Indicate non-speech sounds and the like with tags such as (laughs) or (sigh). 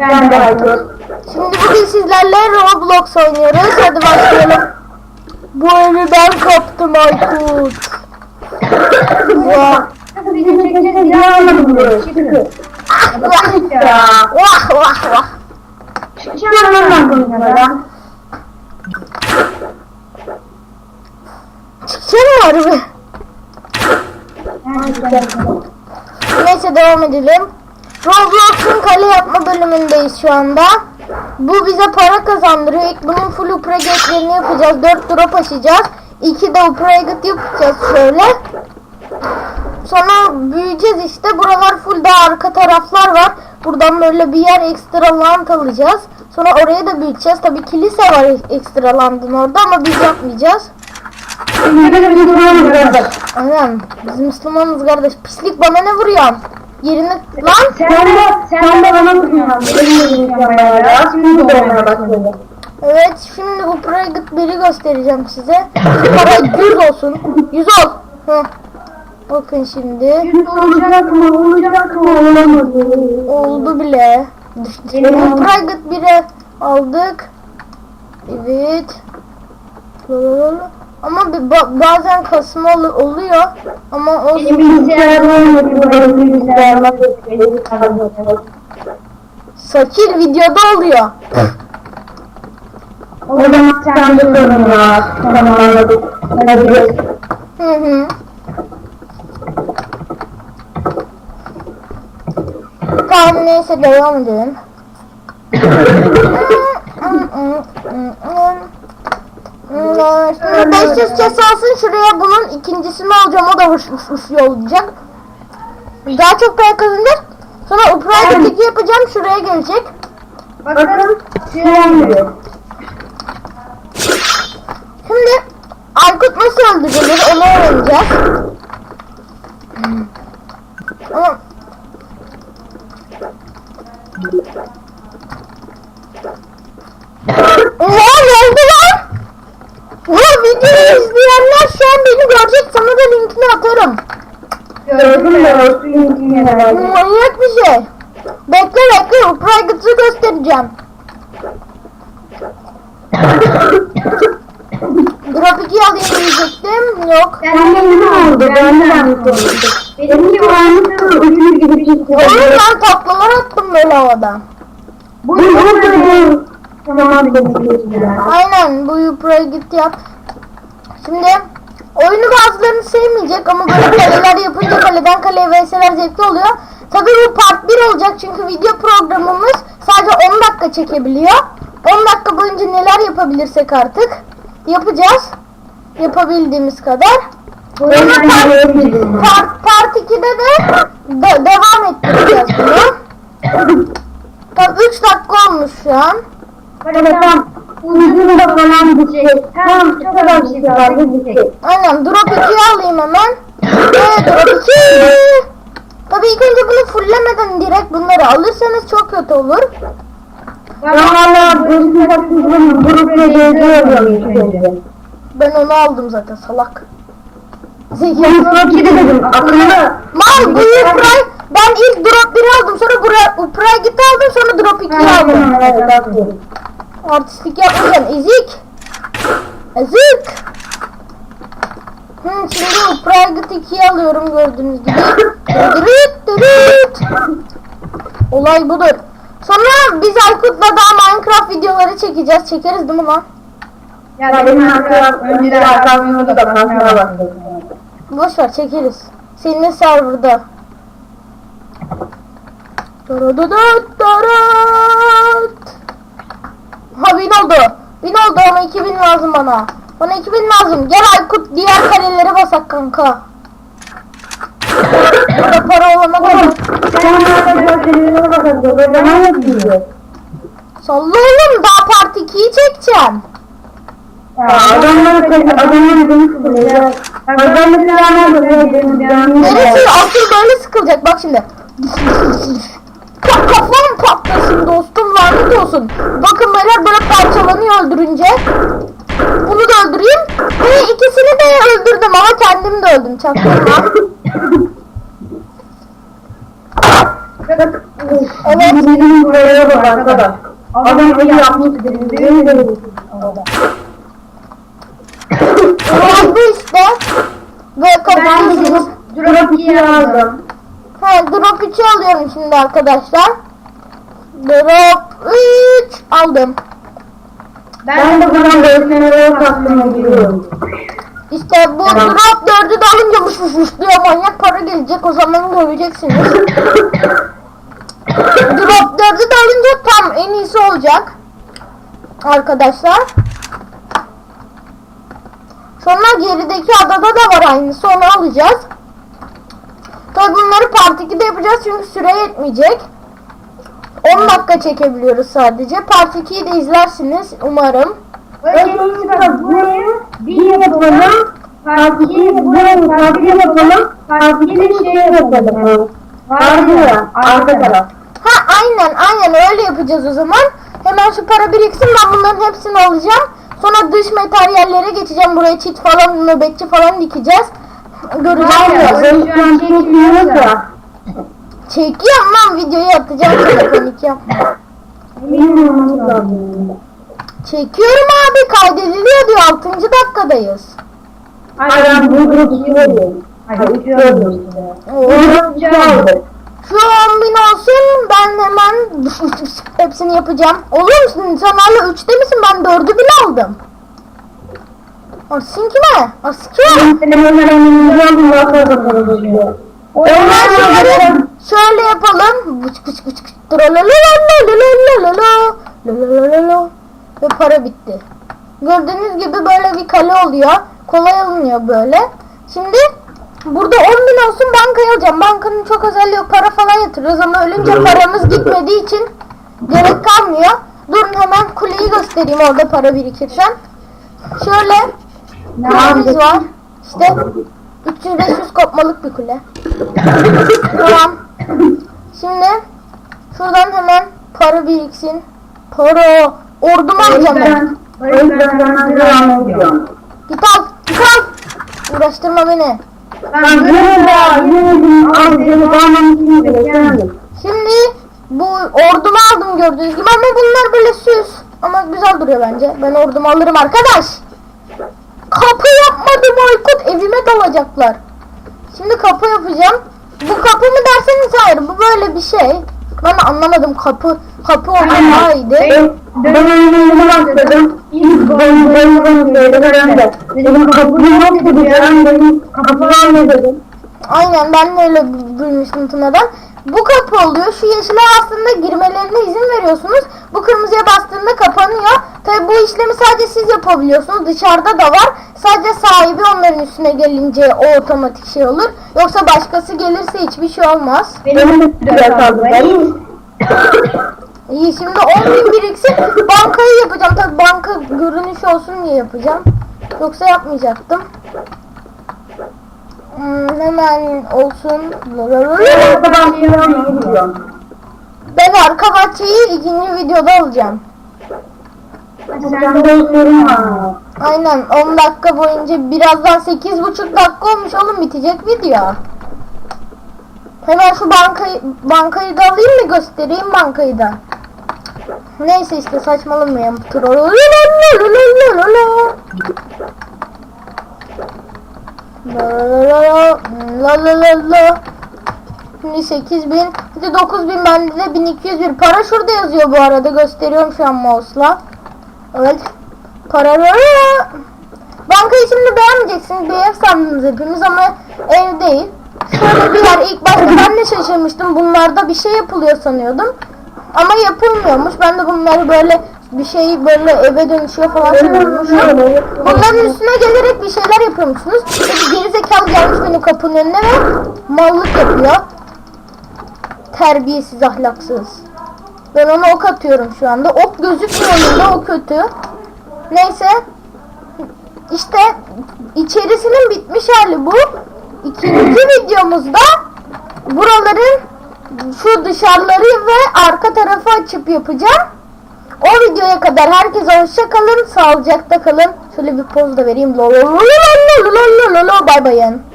Ben de Aykut. Şimdi bugün sizlerle Roblox oynuyoruz. Hadi başlayalım. Bu evi ben kaptım Aykut. Vah vah vah vah bunlara. Çıksana harbi. Neyse devam edelim. Roblox'un kale yapma bölümündeyiz şu anda. Bu bize para kazandırıyor. İlk bunun full upgrade'lerini yapacağız. 4 drop açacağız. 2 de upgrade yapacağız şöyle. Sonra büyüyeceğiz işte. Buralar full daha arka taraflar var. Buradan böyle bir yer ekstra land alacağız. Sonra oraya da büyüteceğiz. Tabii kilise var ekstra landın orada ama biz yapmayacağız. Aynen. Biz Müslümanız kardeş. Pislik bana ne vuruyorsun? Yerini lan. Sen de, sen de bana bayağı. Şimdi de başladı. Evet şimdi bu Praget biri göstereceğim size. Para 100 olsun. 100 ol. Heh. Bakın şimdi. Olacak mı? Olacak mı? Olamadı. Oldu bile. Bu Praget biri aldık. Evet. Lalalala. Ama bir ba- bazen kasma ol- oluyor. Ama o Benim bilgisayarım. Benim. Sakil videoda oluyor. O zaman sen de sorun var. Tamam anladık. Hadi. Hı hı. Tamam neyse devam edelim. (laughs) Şimdi 500 kes alsın şuraya bunun ikincisini alacağım o da hış hış hış olacak. Daha çok para kazanacak. Sonra upright tiki yapacağım şuraya gelecek. Bakın. Şimdi Aykut nasıl öldürülür onu öğreneceğiz. Ama Oha ne oldu lan? Oha videoyu izleyenler şu an beni görecek sana da linkini atarım. Gördüm de o verdim. Manyak bir şey. Bekle bekle Private'ı göstereceğim. 2 alayım diyecektim. Yok. Ben de ne oldu? Ben de yanlış oldu. Benimki varmıştı uçmuş gibi bir şey. Oğlum ben taklalar attım böyle havada. Bu bu bu. Tamam benim Aynen bu Private yap. Şimdi oyunu bazılarını sevmeyecek ama böyle (coughs) kaleler yapınca kaleden kaleye vs'ler zevkli oluyor. Tabii bu part 1 olacak çünkü video programımız sadece 10 dakika çekebiliyor. 10 dakika boyunca neler yapabilirsek artık yapacağız. Yapabildiğimiz kadar. Sonra part, part, part 2'de de, de devam ettireceğiz bunu. (coughs) Tam 3 dakika olmuş şu an. Tamam. Ucunda falan bir şey. Tamam çok bir şey kaldı bir şey. Aynen drop 2'yi alayım hemen. (laughs) Ee, drop 2. Tabii ilk önce bunu fulllemeden direkt bunları alırsanız çok kötü olur. Ben valla takıldım. Grupla geziyorum. Ben onu aldım zaten salak. Zeki. Bir de dedim akıllı. Mal bu Upray. Ben ilk drop 1'i aldım sonra Upray gitti aldım sonra drop 2'yi aldım. Artistlik yapmayacaksın ezik. Ezik. Hı, şimdi Upray git 2'yi alıyorum gördüğünüz gibi. Dırıt dırıt. Olay budur. Sonra biz Aykut'la daha Minecraft videoları çekeceğiz. Çekeriz değil mi lan? Ya benim arkadaşım önceden orada da kankana baktı. Boş ver çekeriz. Senin serverda. Daradat darat. Ha bin oldu. Bin oldu ama 2000 lazım bana. Bana 2000 lazım. Gel Aykut diğer karelere basak kanka. Burada para olana yapıyor. Salla oğlum daha part 2'yi çekeceğim. Adamlar adamlar beni sıkılıyor. Adam mesela benim canım. Neresi asıl böyle sıkılacak bak şimdi. Ka- Kafam patlasın dostum lanet olsun. Bakın beyler böyle parçalanıyor öldürünce. Bunu da öldüreyim. Ve ikisini de öldürdüm ama kendim de öldüm çaktırma. Evet. Bizim buraya bak. arkadaş. Adam evi yapmış dediğini de Drop bu işte. Ve kapatıyorsunuz. Drop 2'yi aldım. Ha, drop 3'ü alıyorum şimdi arkadaşlar. 3 aldım. Ben de buradan BSN'ye kastına giriyorum. İşte bu drop 4'ü de alınca vuş vuş vuş diyor manyak para gelecek o zaman göreceksiniz. drop 4'ü de alınca tam en iyisi olacak. Arkadaşlar. Sonra gerideki adada da var aynısı onu alacağız. Tabi bunları part 2'de yapacağız çünkü süre yetmeyecek. 10 dakika çekebiliyoruz sadece. Part 2'yi de izlersiniz umarım. Öncelikle bir yapalım. Partiyi burayı parti yapalım. Partiyi şey yapalım. Vardı ya arka taraf. Ha aynen aynen öyle yapacağız o zaman. Hemen şu para biriksin ben bunların hepsini alacağım. Sonra dış materyallere geçeceğim. Buraya çit falan nöbetçi falan dikeceğiz. Göreceğiz. ya ben an çekmiyoruz ya. Çekiyorum lan videoyu atacağım panik yapma. Çekiyorum abi kaydediliyor diyor 6. dakikadayız. Hayır ben bu grup iki veriyorum. Hayır aldı. Şu 10 bin olsun ben hemen (laughs) hepsini yapacağım. Olur musun? Sen hala 3'te misin? Ben 4'ü bile aldım. Arsın kime? Arsın kime? Ondan sonra şöyle yapalım. Bıç bıç. Dralalalalalalala. Lalalala. Ve para bitti. Gördüğünüz gibi böyle bir kale oluyor. Kolay alınıyor böyle. Şimdi burada 10 bin olsun bankaya alacağım. Bankanın çok özelliği yok. Para falan yatırıyoruz ama ölünce paramız gitmediği için gerek kalmıyor. Durun hemen kuleyi göstereyim orada para birikirken. Şöyle kulemiz var. İşte 300-500 kopmalık bir kule. Tamam. Şimdi şuradan hemen para biriksin. Para. Ordumu alacağım ben. O yüzden ben devam ediyorum. Git al. Git al. Uğraştırma beni. Ben bağlamışsın. Şimdi bu ordumu aldım gördüğünüz gibi ama bunlar böyle süs. Ama güzel duruyor bence. Ben ordumu alırım arkadaş. Kapı yapmadım Aykut. Evime dalacaklar. Şimdi kapı yapacağım. Bu kapı mı derseniz hayır. Bu böyle bir şey. Ben anlamadım kapı. Kapı iyiydi. Ben ben önüme başladım. İlk böyle yok dedi. Ben dedim kapılar ne dedim. Aynen ben de öyle duymuştum Tuna'dan. Bu kapı oluyor. Şu yeşile aslında girmelerine izin veriyorsunuz. Bu kırmızıya bastığında kapanıyor. Tabi bu işlemi sadece siz yapabiliyorsunuz. Dışarıda da var. Sadece sahibi onların üstüne gelince o otomatik şey olur. Yoksa başkası gelirse hiçbir şey olmaz. Benim de güzel kaldı. İyi şimdi 10 bin biriksin. Bankayı yapacağım. Tabi banka görünüş olsun diye yapacağım. Yoksa yapmayacaktım. Hmm, hemen olsun. Ben. Ben arka bahçeyi ikinci videoda alacağım. Aynen 10 dakika boyunca birazdan 8,5 dakika olmuş oğlum bitecek video. Hemen şu bankayı bankayı da alayım mı göstereyim bankayı da. Neyse işte saçmalamayayım. La la la la. Şimdi 8000, bir de 9000 bende de 1201. Para şurada yazıyor bu arada. Gösteriyorum şu an mouse'la. Evet. Para Bankayı şimdi beğenmeyeceksiniz. Bir ev sandınız hepimiz ama ev değil. Şöyle bir yer ilk başta ben de şaşırmıştım. Bunlarda bir şey yapılıyor sanıyordum. Ama yapılmıyormuş. Ben de bunları böyle bir şey böyle eve dönüşüyor falan sanıyormuşum. Bunların üstüne gelerek bir şeyler yapıyormuşsunuz. Bir geri zekalı gelmiş benim kapının önüne ve mallık yapıyor. Terbiyesiz ahlaksız. Ben ona ok atıyorum şu anda. Ok gözükmüyor önünde o kötü. Neyse. İşte içerisinin bitmiş hali bu. İkinci videomuzda buraların şu dışarıları ve arka tarafı açıp yapacağım. O videoya kadar herkese hoşça kalın, sağlıcakla kalın. Şöyle bir poz da vereyim. Lo lo lo lo lo lo lo lo lo. Bye bye.